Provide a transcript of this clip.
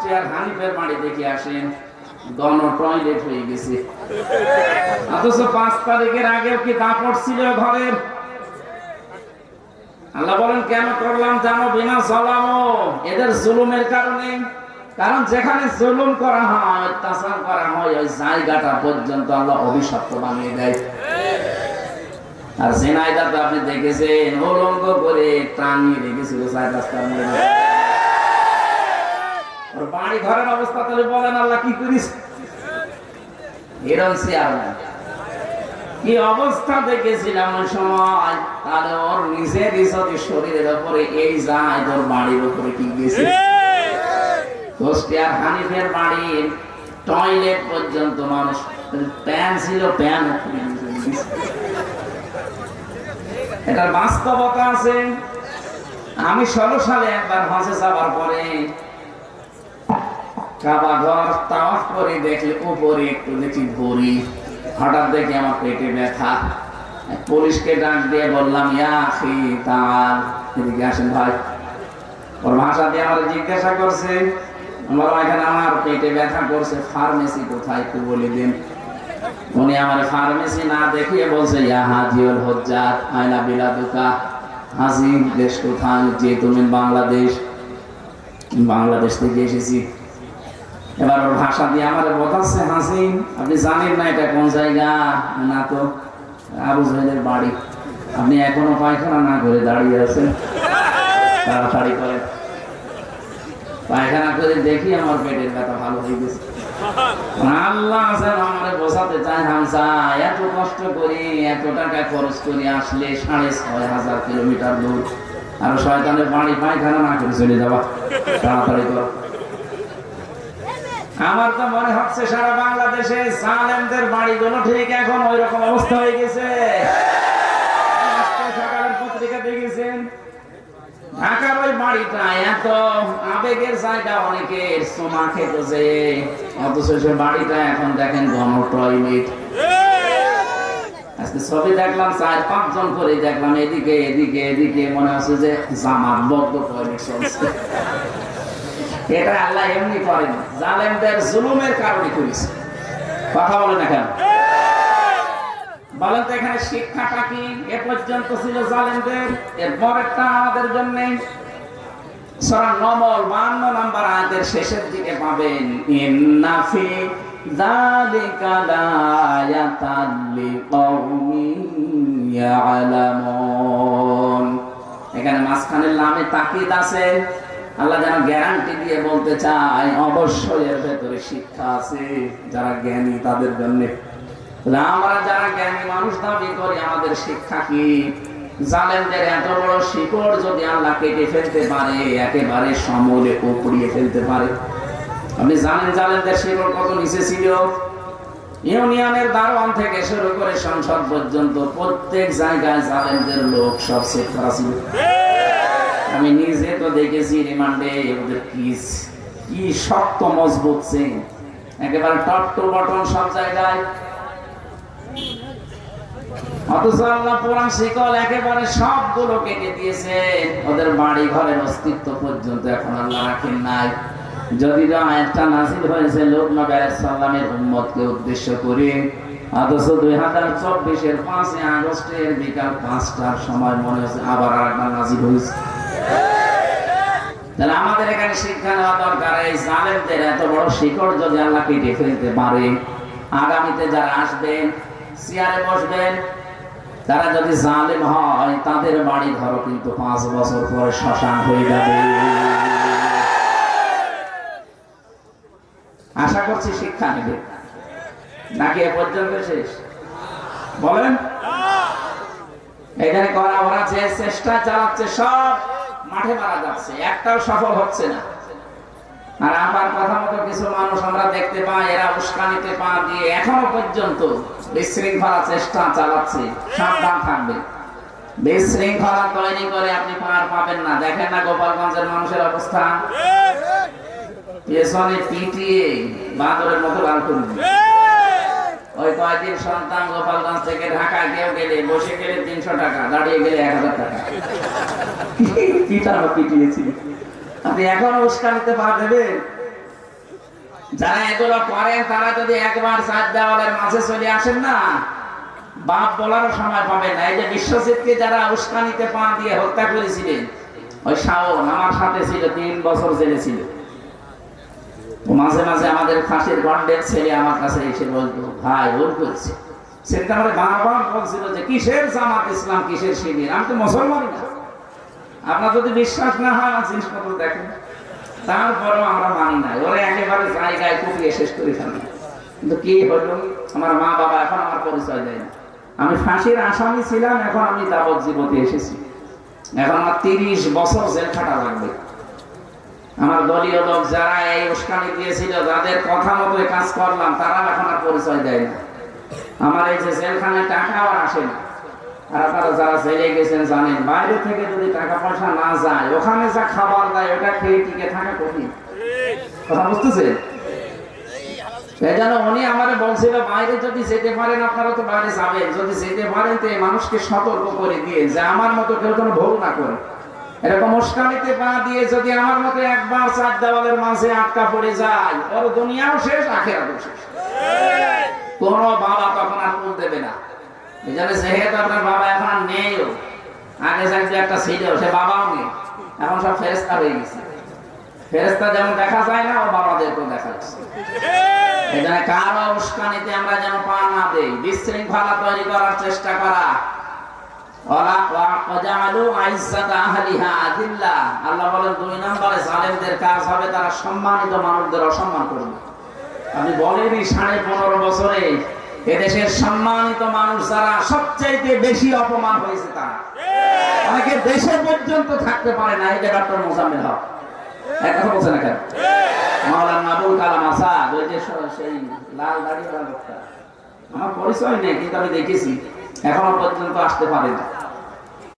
কুষ্টিয়ার হানিফের বাড়ি দেখে আসেন কারণে। যেখানে জুলুম করা হয় অত্যাচার করা হয়, ওই জায়গাটা পর্যন্ত আল্লাহ অভিশপ্ত বানিয়ে দেয়। আর জেনাইদা তো আপনি দেখেছেন করে টানিয়ে রেখেছিল চার রাস্তার মধ্যে। বাড়ি ঘরের অবস্থা তাহলে বলেন আল্লাহ কি করিস? কি অবস্থা দেখেছিলাম ওই সময়? তাহলে ওর নিজের শরীরের উপরে এই যায়, তোর বাড়ির উপরে কি গেছে? কুষ্টিয়ার হানিফের টয়লেট পর্যন্ত মানুষ প্যান ছিল, প্যান এটার বাস্তবতা আছে। আমি ষোলো সালে একবার হসে যাবার পরে কাবা ঘর তাওয়াফ করে দেখলে উপরে একটু দেখি ভরি হঠাৎ দেখি আমার পেটে ব্যথা। পুলিশকে ডাক দিয়ে বললাম, ইয়া আখি, তার। এদিকে আসেন ভাই। ওর ভাষা দিয়ে আমার জিজ্ঞাসা করছে, বললাম, এখানে আমার পেটে ব্যথা করছে, ফার্মেসি কোথায় একটু বলে দিন। উনি আমার ফার্মেসি না দেখিয়ে বলছে, ইয়া হাজিউল হজ্জাত, আয়না বিলাদুকা। হাজি দেশ কোথায়? যে তুমি বাংলাদেশ বাংলাদেশ থেকে এসেছি। এবার ওর ভাষা দিয়ে আমার বোঝাচ্ছে হাসি আপনি জানেন না এটা কোন জায়গা? না তো, আবু জাহেদের বাড়ি। আপনি এখনও পায়খানা না করে দাঁড়িয়ে আছেন? তাড়াতাড়ি করে। পায়খানা করে দেখি আমার পেটের ব্যথা ভালো হয়ে গেছে। আল্লাহ যেন আমারে চায় হামসা এত কষ্ট করি, এত টাকা খরচ করি আসলে সাড়ে ছয় হাজার কিলোমিটার দূর। আর শয়তানের বাড়ি পায়খানা না করে চলে যাওয়া। তাড়াতাড়ি করো। আমার তো মনে হচ্ছে সারা বাংলাদেশে সালেমদের বাড়িগুলো ঠিক এখন ওই রকম অবস্থা হয়ে গেছে। পত্রিকা দেখেছেন? ঢাকার ওই বাড়িটা এত আবেগের জায়গা অনেকের সোমা খেতেছে। অথচ সে বাড়িটা এখন দেখেন গণ টয়লেট আজকে ছবি দেখলাম, চার পাঁচজন করে দেখলাম, এদিকে এদিকে এদিকে, মনে হচ্ছে যে জামাত বদ্ধ টয়লেট চলছে। এটা আল্লাহ এমনি করেন। জালেমদের জুলুমের কারণে করেছে। কথা বলেন তো এখানে শিক্ষাটা কি? এ পর্যন্ত ছিল জালেমদের। এর পরেরটা আমাদের জন্য। সরা নমল বান্ন নাম্বার আয়াতের শেষের দিকে পাবেন ইন্নাফি ইয়ালামুন। এখানে মাঝখানের নামে তাকিদ আছে। আল্লাহ যেন গ্যারান্টি দিয়ে বলতে চায়, অবশ্যই এর ভেতরে শিক্ষা আছে যারা জ্ঞানী তাদের জন্য। আমরা যারা জ্ঞানী মানুষ দাবি করি, আমাদের শিক্ষা কি? জালেমদের এত বড় শিকড় যদি আল্লাহ কেটে ফেলতে পারে, একেবারে সমলে উপড়িয়ে ফেলতে পারে। আপনি জানেন জালেমদের শিকড় কত নিচে ছিল? ইউনিয়নের দারোয়ান থেকে শুরু করে সংসদ পর্যন্ত প্রত্যেক জায়গায় জালেমদের লোক সব করা ছিল আমি নিজে তো দেখেছি রিমান্ডে ওদের কি কি শক্ত, মজবুত সিং একেবারে টপ টু বটন সব জায়গায়। অথচ আল্লাহ পুরান শিকল একেবারে সবগুলো কেটে দিয়েছে। ওদের বাড়ি ঘরের অস্তিত্ব পর্যন্ত এখন আল্লাহ রাখেন নাই। যদি নাজিল হয়েছে লোকমা সাল্লামের উম্মতকে উদ্দেশ্য করে, অথচ দুই হাজার চব্বিশের পাঁচই আগস্টের বিকাল পাঁচটার সময় মনে হচ্ছে আবার হয়েছে। তাহলে আমাদের এখানে শিক্ষা নেওয়া দরকার। এই জালেমদের এত বড় শিকড় যদি আল্লাহ কেটে ফেলতে পারে, আগামীতে যারা আসবেন, চেয়ারে বসবেন, তারা যদি জালেম হয়, তাদের বাড়ি ঘর কিন্তু পাঁচ বছর পরে শ্মশান হয়ে যাবে। আশা করছি শিক্ষা নেবে। নাকি এ পর্যন্ত শেষ? বলেন? এখানে করা ওরা যে চেষ্টা চালাচ্ছে সব মাঠে মারা যাচ্ছে, একটাও সফল হচ্ছে না। আর আমার কথা মতো কিছু মানুষ আমরা দেখতে পাই, এরা উস্কানিতে পা দিয়ে এখনও পর্যন্ত বিশৃঙ্খলা চেষ্টা চালাচ্ছে, সাবধান থাকবে। বিশৃঙ্খলা তৈরি করে আপনি পার পাবেন না। দেখেন না গোপালগঞ্জের মানুষের অবস্থা। পেছনে পিটিয়ে বাঁদরের মতো লাল করে ওই কয়েকদিন সন্তান গোপালগঞ্জ থেকে ঢাকা কেউ গেলে, বসে গেলে তিনশো টাকা, দাঁড়িয়ে গেলে এক হাজার টাকা। আপনি এখনও দেবেন? যারা এগুলো করেন, তারা যদি একবার দেওয়ালের মাঝে চলে আসেন না, বাপ সময় পাবেন না। এই যে বিশ্বজিৎকে যারা উস্কানিতে পা দিয়ে হত্যা করেছিলেন, ওই শাওন আমার সাথে ছিল, তিন বছর জেলে ছিল। মাঝে মাঝে আমাদের ফাঁসির গন্ডের ছেলে আমার কাছে এসে বলতো, ভাই, ভুল করছে। সেটা আমাদের বারবার বলছিল যে, কিসের জামাত ইসলাম? কিসের শিবির? আমি তো মুসলমানই না। আপনার যদি বিশ্বাস না হয়, আমার জিনিসপত্র দেখেন। তারপরেও আমরা মানি না। ওরা একেবারে জায়গায় কুপিয়ে শেষ করে ফেলে। কিন্তু কি হলো? আমার মা বাবা এখন আমার পরিচয় দেয় না। আমি ফাঁসির আসামি ছিলাম, এখন আমি যাবত জীবতে এসেছি। এখন আমার তিরিশ বছর জেল খাটা লাগবে। আমার দলীয় লোক যারা এই উস্কানি দিয়েছিল, যাদের কথা মতো কাজ করলাম তারা এখন আর পরিচয় দেয় না। আমার এই যে জেলখানায় টাকাও আর আসে না। আর আপনারা যারা জেলে গেছেন জানেন, বাইরে থেকে যদি টাকা পয়সা না যায়, ওখানে যা খাবার দেয়, ওটা খেয়ে টিকে থাকা কঠিন। কথা বুঝতেছেন এই উনি বলছিল, বাইরে যদি যেতে পারেন, আপনারা তো বাইরে যাবেন। যদি যেতে পারেন, তো মানুষকে সতর্ক করে দিয়ে যে আমার মতো কেউ যেন ভুল না করে। এরকম উস্কানিতে পা দিয়ে যদি আমার মতো একবার চার দেওয়ালের মাঝে আটকা পড়ে যায়, ওর দুনিয়াও শেষ, আখেরাতও শেষ। কোন বাবা তখন আর দেবে না। যেহেতু আপনার বাবা এখন আগে একটা ছিল, সে বাবাও নেই। এখন সব ফেরেস্তা হয়ে গেছে। ফেরেস্তা যেমন দেখা যায় না, ও বাবাদেরকেও দেখা যাচ্ছে। জন্য কারও উস্কানিতে আমরা যেন পা না দেই, বিশৃঙ্খলা তৈরি করার চেষ্টা করা। বলেন তারা সম্মানিত মানুষদের অসম্মান করবে। আপনি বলেনই সাড়ে পনেরো বছরে এদেশের সম্মানিত মানুষ যারা সবচাইতে বেশি অপমান হয়েছে তারা। অনেকে দেশে পর্যন্ত থাকতে পারে না এটা ডক্টর মোজাম্মেল হক। এক কথা বলছে না কেন? মাওলানা আবুল কালাম আসাদ, ওই যে সেই লাল দাড়িওয়ালা আমার পরিচয় নেই, কিন্তু আমি দেখেছি, এখনও পর্যন্ত আসতে পারে না